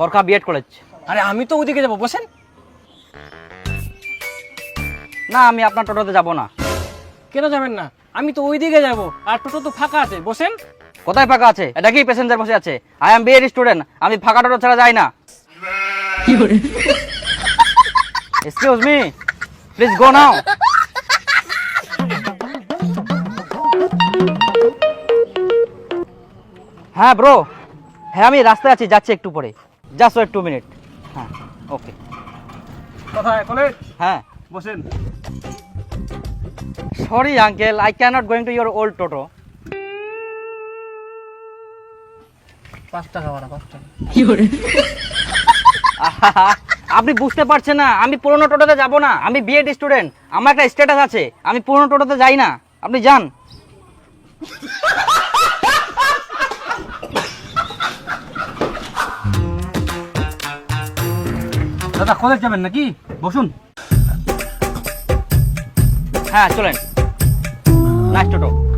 করকা B Ed college. আরে আমি তো ওদিকে যাব বসেন। না আমি আপনার টোটোতে যাব না। কেন যাবেন না? আমি তো ওইদিকে যাব আর টোটো তো ফাঁকা আছে বসেন। কোথায় ফাঁকা আছে? এটা কি প্যাসেঞ্জার বসে আছে? আই এম বিএড স্টুডেন্ট আমি ফাঁকা টোটো ছাড়া যাই না। Excuse me please go now হ্যাঁ ব্রো হ্যাঁ আমি রাস্তায় আছি যাচ্ছি একটু পরে। জাস্ট ওয়েট টু মিনিট হ্যাঁ ওকে কোথায় কলেজ হ্যাঁ। বসেন। Sorry uncle I cannot going to your old টোটো পাঁচ টাকা ভাড়া পাঁচ টাকা। আপনি বুঝতে পারছেন না আমি পুরনো টোটোতে যাব না আমি বিএড স্টুডেন্ট আমার একটা স্ট্যাটাস আছে আমি পুরনো টোটোতে যাই না। আপনি যান। দাদা কলেজ যাবেন নাকি? বসুন। হ্যাঁ চলেন। নাচ টোটো।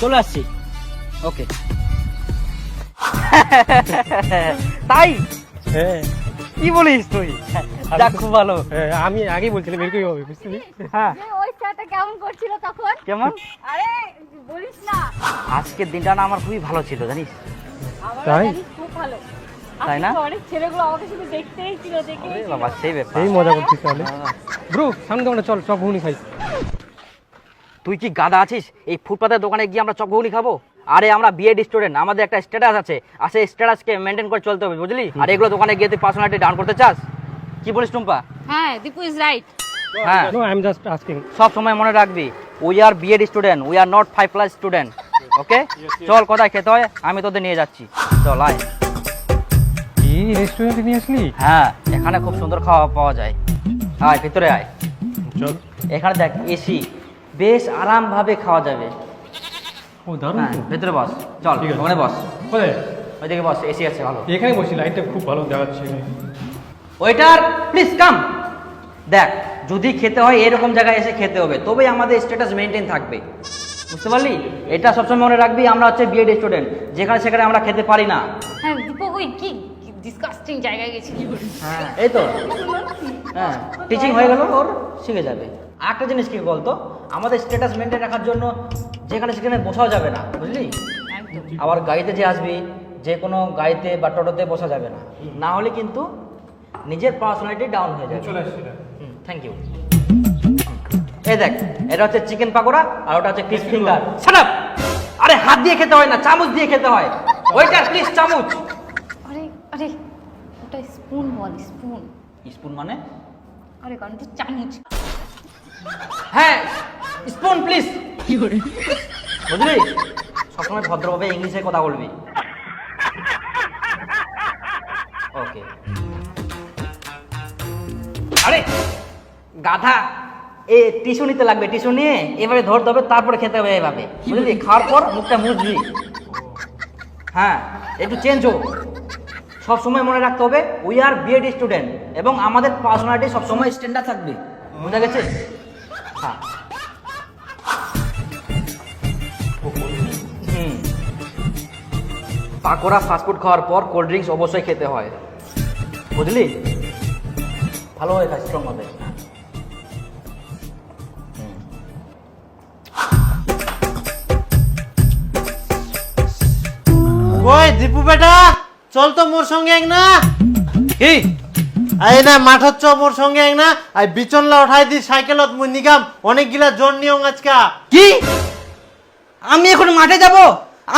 চলে আসছি। ওকে তাই? হ্যাঁ। কি বলিস তুই? যাক খুব ভালো। আমি আগেই বলছিলাম এরকমই হবে বুঝতে হ্যাঁ। ওই ছেলেটা কেমন করছিল তখন? কেমন? আরে বলিস না। আজকের দিনটা না আমার খুবই ভালো ছিল জানিস? তাই? খুব ভালো। তাই না? অনেক ছেলেগুলো আমাকে শুধু দেখতেই ছিল দেখে বাবা সেই ব্যাপার। এই মজা করছিস তাহলে। হ্যাঁ। ব্রো সামনে চল সব ঘুগনি খাই তুই কি গাদা আছিস? এই ফুটপাতের দোকানে গিয়ে আমরা চপগুলি খাব? আরে আমরা বিএড স্টুডেন্ট আমাদের একটা স্ট্যাটাস আছে। আর সেই স্ট্যাটাসকে মেনটেন করে চলতে হবে বুঝলি? আর এগুলো দোকানে গিয়ে তুই পার্সোনালিটি ডাউন করতে চাস? কি বলিস টুম্পা? হ্যাঁ দীপু ইজ রাইট হ্যাঁ। No I am just asking সব সময় মনে রাখবি we are BEd student we are not five plus student okay চল কোথায় খেতে হয়? আমি তোদের নিয়ে যাচ্ছি। চল আয়। কি রেস্টুরেন্টে নিয়ে আসলি? হ্যাঁ এখানে খুব সুন্দর খাওয়া পাওয়া যায়। আয় ভিতরে আয়। চল। এখানে দেখ এসি বেশ আরামভাবে খাওয়া যাবে। ও দারুণ হ্যাঁ ভেতরে বস চল ঠিক আছে। ওখানে বস। কোথায়? ওইদিকে বস এসি আছে ভালো। এখানে বসি লাইটটা খুব ভালো দেখাচ্ছে। ওয়েটার প্লিজ কাম দেখ যদি খেতে হয় এরকম জায়গায় এসে খেতে হবে। তবেই আমাদের স্ট্যাটাস মেনটেন থাকবে। বুঝতে পারলি? এটা সবসময় মনে রাখবি আমরা হচ্ছে বিএড স্টুডেন্ট যেখানে সেখানে আমরা খেতে পারি না। হ্যাঁ দীপু ওই কি ডিসকাস্টিং জায়গায় গেছি হ্যাঁ এই তো। হ্যাঁ টিচিং হয়ে গেল ওর শিখে যাবে। একটা জিনিস কি বলতো? আমাদের স্ট্যাটাস মেনটেন রাখার জন্য যেখানে সেখানে বসাও যাবে না বুঝলি? আবার গাড়িতে যে আসবি যে কোনো গাড়িতে বা টোটোতে বসা যাবে না। না হলে কিন্তু নিজের পার্সোনালিটি ডাউন হয়ে যাবে। চলে আসছি থ্যাংক ইউ এই দেখ এটা হচ্ছে চিকেন পাকোড়া আর ওটা হচ্ছে ফিশ ফিঙ্গার শাট আপ আরে হাত দিয়ে খেতে হয় না চামচ দিয়ে খেতে হয়। ওইটার প্লিজ চামচ। আরে আরে ওটা স্পুন বল স্পুন স্পুন মানে? আরে কারণ তো চামচ হ্যাঁ স্পুন প্লিজ বুঝলি? সবসময় ভদ্রভাবে ইংলিশে কথা বলবি। ওকে আরে গাধা। এ টিস্যু নিতে লাগবে টিস্যু নিয়ে এভাবে ধরতে হবে তারপরে খেতে হবে এভাবে। বুঝলি? খাওয়ার পর মুখটা মুছবি। হ্যাঁ একটু চেঞ্জ হোক। সবসময় মনে রাখতে হবে উই আর বিএড স্টুডেন্ট এবং আমাদের পার্সোনালিটি সবসময় স্ট্যান্ডার্ড থাকবে। বোঝা গেছে? হুম। পাকোড়া ফাস্টফুড খাওয়ার পর কোল্ড ড্রিঙ্কস অবশ্যই খেতে হয়। বুঝলি? ভালো হয়ে খায় স্ট্রং হবে ওই দীপু বেটা? চল তো মোর সঙ্গে এক না। কি? এই না মাঠত চ মোর সঙ্গে না, আই বিচনলা উঠাই দি, সাইকেলত মুই নিগাম, অনেকগুলা জন নিয়ং আজকা। কি? আমি এখন মাঠে যাব?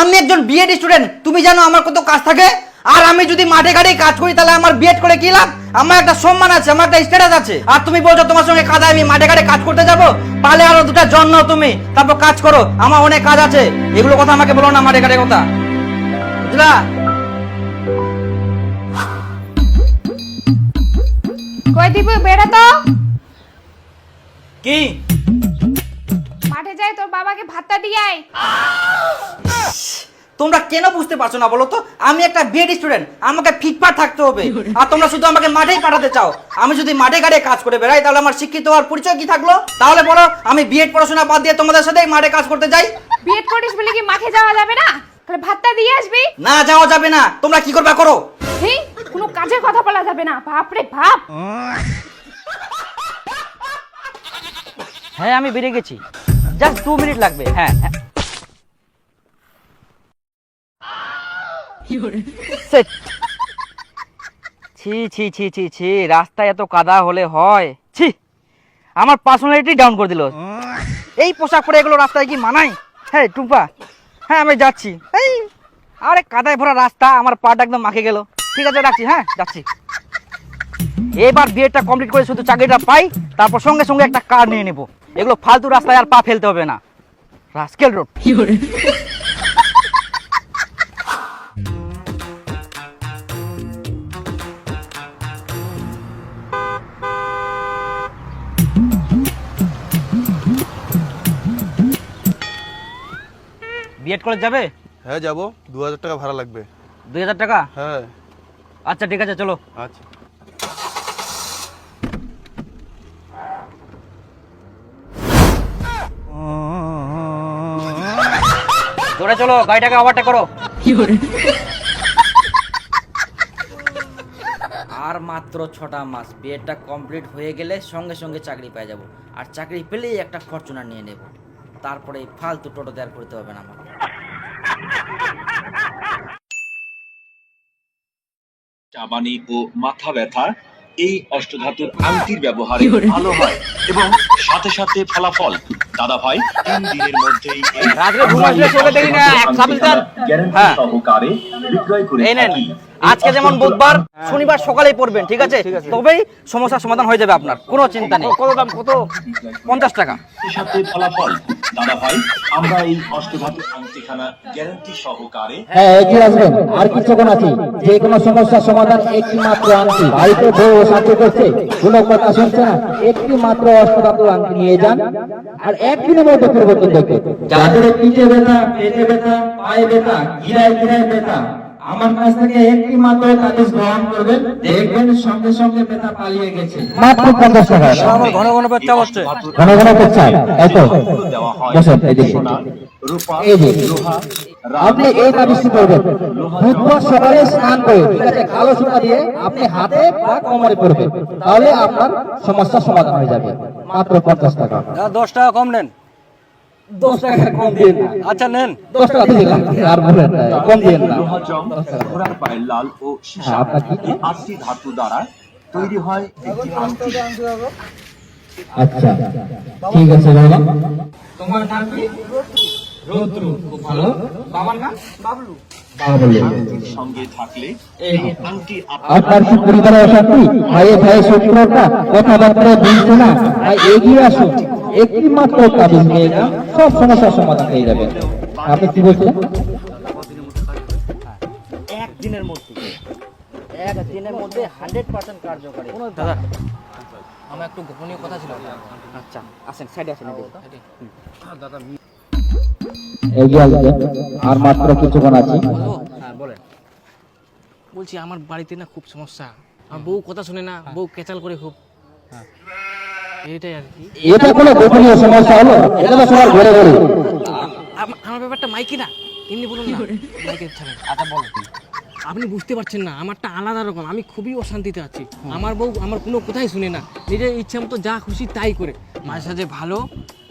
আমি একজন বিএড স্টুডেন্ট তুমি জানো আমার কত কাজ থাকে? আর আমি যদি মাঠে ঘাটে কাজ করি, তাহলে আমার বিয়েট করে কি লাভ? আমার একটা সম্মান আছে, আমার একটা স্ট্যাটাস আছে। আর তুমি বলছো তোমার সঙ্গে কাদায় আমি মাঠে ঘাটে কাজ করতে যাব? পালে আরও দুটা জন্ম তুমি। তারপর কাজ করো, আমার অনেক কাজ আছে। এগুলো কথা আমাকে বলো না মাঠে ঘাটে কথা। বুঝলা? বেড়া তো? কি? মাঠে যাই তোর বাবাকে ভাতটা দিয়ে আয়। তোমরা কেন বুঝতে পারছ না বলো তো? আমি একটা বিএড স্টুডেন্ট আমাকে ফিটফাট থাকতে হবে। আর তোমরা শুধু আমাকে মাঠেই পাঠাতে চাও। আমি যদি মাঠে ঘাটে কাজ করে বেড়াই তাহলে আমার শিক্ষিত হওয়ার পরিচয় কি থাকল? তাহলে বলো আমি বিএড পড়াশোনা বাদ দিয়ে তোমাদের সাথে মাঠে কাজ করতে যাই। বিয়েট করিস বলে কি মাঠে যাওয়া যাবে না? তাহলে ভাতটা দিয়ে আসবি। না যাওয়া যাবে না। তোমরা কি করবা করো? কোনো কাজের কথা বলা যাবে না। বাপ রে বাপ। হ্যাঁ আমি বেরিয়ে গেছি। জাস্ট দু মিনিট লাগবে। হ্যাঁ হ্যাঁ। ছি ছি ছি ছি ছি, রাস্তায় এত কাদা হলে হয়। ছি, আমার পার্সোনালিটি ডাউন করে দিল। এই পোশাক পরে এগুলো রাস্তায় কি মানায়? হ্যাঁ টুম্পা। হ্যাঁ আমি যাচ্ছি। এই, আরে কাদায় ভরা রাস্তা, আমার পাটা একদম মাখে গেল। ঠিক আছে রাখছি হ্যাঁ? যাচ্ছি। এবার বিয়েটা কমপ্লিট করে শুধু চাকরিটা পাই তারপর সঙ্গে সঙ্গে একটা কার নিয়ে নেব। এগুলো ফালতু রাস্তায় আর পা ফেলতে হবে না। Rascal road. বিএড কলেজ যাবে? হ্যাঁ যাব। দু হাজার টাকা ভাড়া লাগবে। দুই হাজার টাকা? হ্যাঁ। আচ্ছা ঠিক আছে চলো। আচ্ছা। জোরে চলো গাড়িটাকে ওভারটেক করো। আর মাত্র ছটা মাস বিয়েটা কমপ্লিট হয়ে গেলে সঙ্গে সঙ্গে চাকরি পেয়ে যাব। আর চাকরি পেলেই একটা ফরচুনার নিয়ে নেব। তারপরে এই ফালতু টোটো দেয়ার করতে হবে না আমার চাবানি ও মাথা ব্যথা এই অষ্টধাতুর আংটির ব্যবহারে ভালো হয় এবং সাথে সাথে ফলাফল দাদা ভাই তিন দিনের মধ্যেই এই রাত্রে ঘুম আসলে চলে দেখি না, এক সাবিস্তার। গ্যারান্টি হ্যাঁ। সহকারে বিক্রয় করে এই নেন থাকি। আজকে যেমন বুধবার শনিবার সকালেই পড়বেন ঠিক আছে? তবেই সমস্যার সমাধান হয়ে যাবে আপনার কোনো চিন্তা নেই। কত দাম কত? পঞ্চাশ টাকা। সাথে সাথে ফলাফল। দাদা ভাই আমরা এই অষ্টধাতু আংটিখানা গ্যারান্টি সহকারে হ্যাঁ এগিয়ে আসবেন। আর কিছুক্ষণ আছে। যে কোনো সমস্যার সমাধান একটি মাত্র আংটি। বাড়িতে বউ সাহায্য করছে। কোনো কথা শুনছে না। একটি মাত্র অষ্টধাতু আংটি নিয়ে যান। আর একদিনের মধ্যে পরিবর্তন দেখবে যাদের পিঠে ব্যথা পেটে ব্যথা পায়ে ব্যথা গিরায় গিরায় ব্যথা আমার কাছ থেকে একটি মাত্র তাবিজ গ্রহণ করবেন। দেখবেন সঙ্গে সঙ্গে ব্যথা পালিয়ে গেছে। মাত্র পঞ্চাশ টাকা। আমার ঘন ঘন পেচ্ছা হচ্ছে। ঘন ঘন পেচ্ছা এই তো। বসেন এদিকে এই যে। লোহা আপনি এই তাবিজটি করবেন বুধবার সকালে স্নান করে ঠিক আছে কালো সুতা দিয়ে আপনি হাতে বা কোমরে পরবেন। তাহলে আপনার সমস্যার সমাধান হয়ে যাবে। মাত্র পঞ্চাশ টাকা। দশ টাকা কম নেন। দশ টাকা কম দিয়ে না আচ্ছা নেন। দশ টাকা দিয়ে দিলাম। আর বলেন কম দিয়ে না। ঘোড়ার পায়ের লাল ও সীসা হ্যাঁ, আপনার কি? এই আটটি ধাতু দ্বারা তৈরি হয় একটি আংটি আচ্ছা ঠিক আছে বাবা। তোমার নাম কি? রৌদ্র। খুব ভালো। বাবার নাম? বাবলু। বাবলু সঙ্গে থাকলে এই এই আংটি আপনার আপনার কি পরিবারে অশান্তি ভাইয়ে ভাইয়ে শত্রুতা কথাবার্তা বুঝছে না ভাই এগিয়ে আসুন একটি মাত্র তাবিজ নিয়ে যান সব সমস্যার সমাধান হয়ে যাবে আপনি কি বলছিলেন একদিনের মধ্যে। একদিনের মধ্যে হান্ড্রেড পার্সেন্ট কার্যকরী। দাদা আমার একটু গোপনীয় কথা ছিল। আচ্ছা আসেন সাইডে আসেন এদিকে। এগিয়ে আসবেন। আর মাত্র কিছুক্ষণ আছে। হ্যাঁ বলেন। বলছি আমার বাড়িতে না খুব সমস্যা। আমার বউ কথা শুনে না বউ কেচাল করে খুব। কি এটা কোনো গোপনীয় সমস্যা হলো? এটা তো সবার ঘরে ঘরে। আমার ব্যাপারটা মাইকি না এমনি বলুন না। মাইকে ছাড়েন আচ্ছা বলেন আপনি বুঝতে পারছেন না আমারটা আলাদা রকম আমি খুবই অশান্তিতে আছি। আমার বউ আমার কোনো কথাই শুনে না নিজের ইচ্ছা মতো যা খুশি তাই করে। মাঝে সাঝে ভালো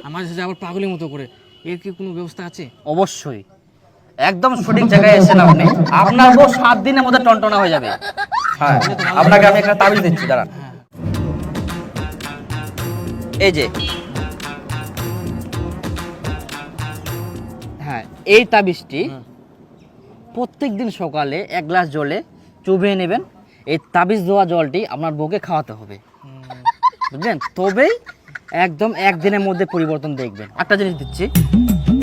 আর মাঝে সাঝে আবার পাগলের মতো করে। এর কি কোনো ব্যবস্থা আছে? অবশ্যই। একদম সঠিক জায়গায় এসেছেন আপনি। আপনার বউ সাত দিনের মধ্যে টনটনা হয়ে যাবে। হ্যাঁ। আপনাকে আমি একটা তাবিজ দিচ্ছি দাঁড়ান। এই যে। হ্যাঁ এই তাবিজটি প্রত্যেক দিন সকালে এক গ্লাস জলে চুবিয়ে নেবেন। এই তাবিজ দেওয়া জলটি আপনার বউকে খাওয়াতে হবে। বুঝলেন? তবেই একদম একদিনের মধ্যে পরিবর্তন দেখবেন। একটা জিনিস দিচ্ছি।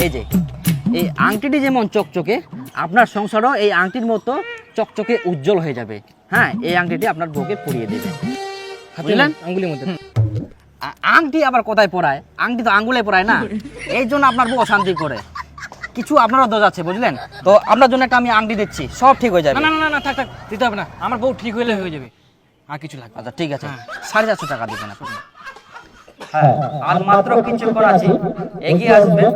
এই যে এই আংটিটি যেমন চকচকে আপনার সংসারও এই আংটির মতো চকচকে উজ্জ্বল হয়ে যাবে। হ্যাঁ এই আংটিটি আপনার বউকে পরিয়ে দেবে। বুঝলেন? আঙ্গুলির মধ্যে। আংটি আবার কোথায় পরায় আংটি তো আঙ্গুলে পরায় না? এই জন্য আপনার বউ অশান্তি করে। কিছু আপনারও দোষ আছে বুঝলেন? তো আপনার জন্য একটা আমি আংটি দিচ্ছি সব ঠিক হয়ে যাবে। না না না, না থাক থাক দিতে হবে না। আমার বউ ঠিক হলে হয়ে যাবে। আর কিছু লাগবে আচ্ছা ঠিক আছে। সাড়ে চারশো টাকা দিবেন আপনি। হ্যাঁ আর মাত্র কিছুক্ষণ আছে। এগিয়ে আসবেন।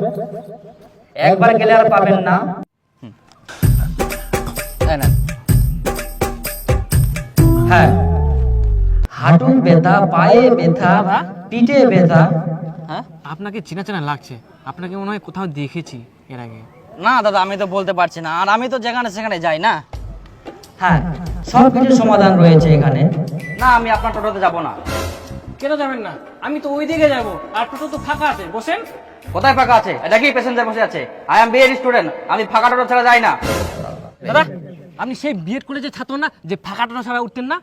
একবার গেলে আর পাবেন না। হ্যাঁ। হাঁটু ব্যথা পায়ে ব্যথা পিঠে ব্যথা। হ্যাঁ? আপনাকে চেনা চেনা লাগছে। আপনাকে মনে হয় কোথাও দেখেছি এর আগে। না দাদা আমি তো বলতে পারছি না। আর আমি তো যেখানে সেখানে যাই না? হ্যাঁ সব কিছুর সমাধান রয়েছে এখানে। না আমি আপনার টোটোতে যাব না। কেন যাবেন না? আমি তো ওই দিকে যাব। আর টোটো তো ফাঁকা আছে। বসেন। কোথায় ফাঁকা আছে? এটা কি প্যাসেঞ্জার বসে আছে? আই এম বিএড স্টুডেন্ট আমি ফাঁকা টোটো ছাড়া যাই না। দাদা আপনি সেই বিএড কলেজের ছাত্র না যে ফাঁকা টোটো ছাড়া উঠতেন না?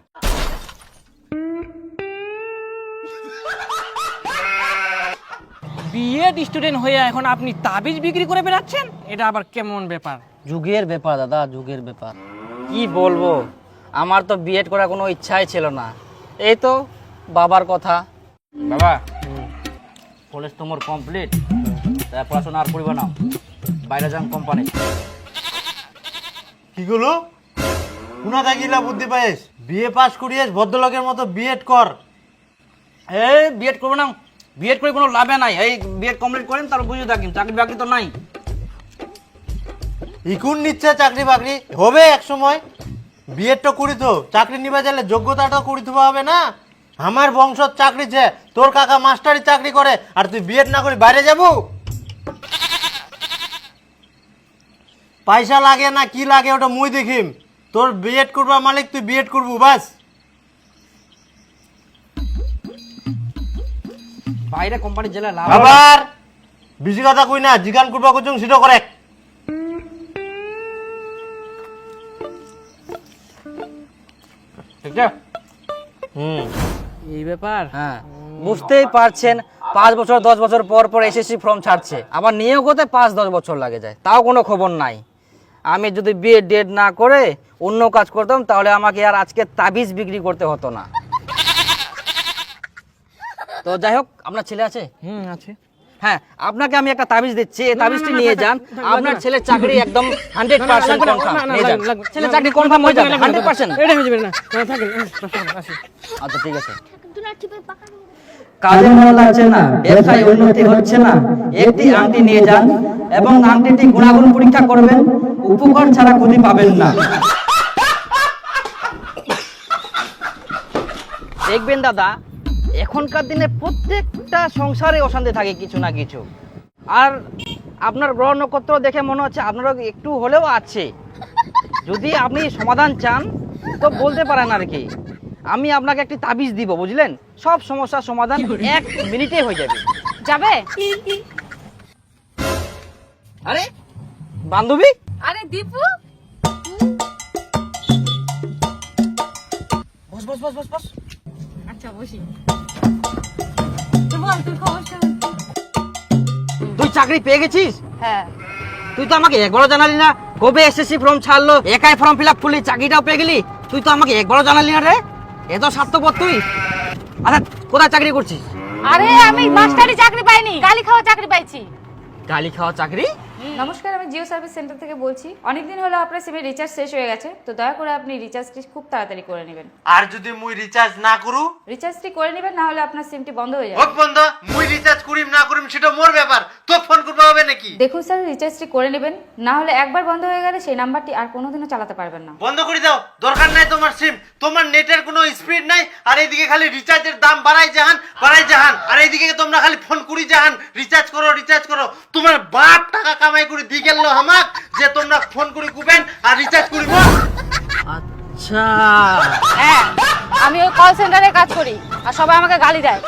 বিএড স্টুডেন্ট হয়ে এখন আপনি তাবিজ বিক্রি করে বেড়াচ্ছেন? এটা আবার কেমন ব্যাপার? যুগের ব্যাপার দাদা যুগের ব্যাপার। কি বলব? আমার তো বিএড করার কোনো ইচ্ছাই ছিল না। এই তো বাবার কথা। বাবা কলেজ তোমার কমপ্লিট পড়াশোনা আর পড়িব না। বাইরে যান কোম্পানি কি গুলো কোনা থাকিলা বুদ্ধি পাইস? বিএ পাস করিয়েস ভদ্রলোকের মতো বিএড কর। এই বিএড করব না। বিএড করে কোনো লাভে নাই। এই বিএড কমপ্লিট করেন, তারপর বুঝে থাকেন চাকরি বাকরি তো নাই। ইকুন নিচ্ছে চাকরি বাকরি, হবে এক সময়। বিএড তো করি তো, চাকরি নিবা গেলে যোগ্যতাটা করি তো হবে না। আমার বংশত চাকরি ছে তোর কাকা মাস্টারি চাকরি করে, আর তুই বিএড না করে বাইরে যাব? পয়সা লাগে না, কি লাগে ওটা মুই দেখিম। তোর বিএড করবা মালিক, তুই বিএড করবু, বাস। বাইরে কোম্পানির জেলা লাভ আবার বেশি কথা কই না জিগান করবা সেটা করে। ঠিক আছে হুম। এই ব্যাপার? হ্যাঁ। বুঝতেই পারছেন পাঁচ বছর দশ বছর পর পর এসএসসি ফর্ম ছাড়ছে। আবার নিয়োগ হতে পাঁচ দশ বছর লাগে যায়? তাও কোনো খবর নাই। আমি যদি বিয়ে ডেট না করে অন্য কাজ করতাম তাহলে আমাকে আর আজকে তাবিজ বিক্রি করতে হতো না। তো যাই হোক আপনার ছেলে আছে? হুম আছে। হ্যাঁ আপনাকে আমি একটা তাবিজ দিচ্ছি এই তাবিজটি নিয়ে যান। আপনার ছেলের চাকরি একদম হান্ড্রেড পার্সেন্ট কনফার্ম ছেলে চাকরি কনফার্ম হয়ে যাবে হান্ড্রেড পার্সেন্ট এটা হয়ে যাবে না না, থাকেন আসি। আচ্ছা ঠিক আছে। কাজে মন লাগছে না ব্যবসায় উন্নতি হচ্ছে না একটি আংটি নিয়ে যান এবং আংটিটি গুণাগুণ পরীক্ষা করবেন উপকার ছাড়া ক্ষতি পাবেন না। দেখবেন দাদা এখনকার দিনে প্রত্যেকটা সংসারে অশান্তি থাকে কিছু না কিছু। আর আপনার গ্রহ নক্ষত্র দেখে মনে হচ্ছে আপনারও একটু হলেও আছে। যদি আপনি সমাধান চান তো বলতে পারেন আর কি। আমি আপনাকে একটি তাবিজ দিব বুঝলেন? সব সমস্যার সমাধান এক মিনিটে হয়ে যাবে। যাবে? আরে বান্ধবী? আরে দীপু? বস বস বস বস বস। আচ্ছা বসি। তুই চাকরি পেয়ে গেছিস? হ্যাঁ। তুই তো আমাকে একবারও জানালি না। কবে এসএসসি ফর্ম ছাড়লো? একাই ফর্ম ফিল আপ করলি চাকরিটাও পেয়ে গেলি? তুই তো আমাকে একবারও জানালি না রে। এ এত স্বার্থপর তুই। আচ্ছা কোথায় চাকরি করছিস? আরে আমি মাস্টারি চাকরি পাইনি গালি খাওয়া চাকরি পাইছি। গালি খাওয়া চাকরি? নমস্কার আমি জিও সার্ভিস সেন্টার থেকে বলছি। অনেকদিন হলো আপনার সিমে রিচার্জ শেষ হয়ে গেছে তো দয়া করে আপনি রিচার্জটি খুব তাড়াতাড়ি করে নেবেন। আর যদি মুই রিচার্জ না করু? রিচার্জটি করে নেবেন না হলে আপনার সিমটি বন্ধ হয়ে যাবে। হোক বন্ধ মুই রিচার্জ করিম না করিম সেটা মোর ব্যাপার। তো ফোন করবা হবে নাকি? দেখুন স্যার রিচার্জটি করে নেবেন না হলে একবার বন্ধ হয়ে গেলে সেই নাম্বারটি আর কোনোদিনও চালাতে পারবেন না। বন্ধ করে দাও দরকার নাই তোমার সিম। তোমার নেটের কোনো স্পিড নাই আর এইদিকে খালি রিচার্জের দাম বাড়াই জাহান বাড়াই জাহান। আর এইদিকে তোমরা খালি ফোন করি জাহান রিচার্জ করো রিচার্জ করো। তোমার বাপ টাকা কামাই করে দি গেল আমাক যে তোমরা ফোন করে কুবেন আর রিচার্জ করিব। আচ্ছা। হ্যাঁ আমি ওই কল সেন্টারে কাজ করি আর সবাই আমাকে গালি দেয়।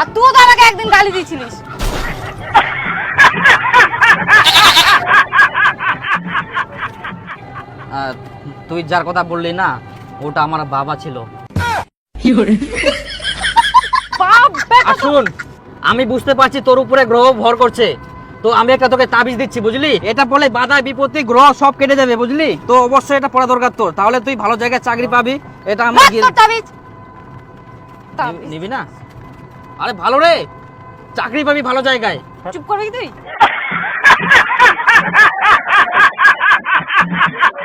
আর তুই তো আমাকে একদিন গালি দিয়েছিলিস। তুই যার কথা বললি না ওটা আমার বাবা ছিল। শুন আমি বুঝতে পারছি তোর উপরে গ্রহ ভর করছে। তো আমি একটা তোকে তাবিজ দিচ্ছি বুঝলি? এটা পড়লে বাধা বিপত্তি গ্রহ সব কেটে যাবে বুঝলি? তো অবশ্যই এটা পড়া দরকার তোর। তাহলে তুই ভালো জায়গায় চাকরি পাবি এটা আমার তাবিজ। নিবি না? আরে ভালো রে! চাকরি পাবি ভালো জায়গায়। চুপ করবি তুই?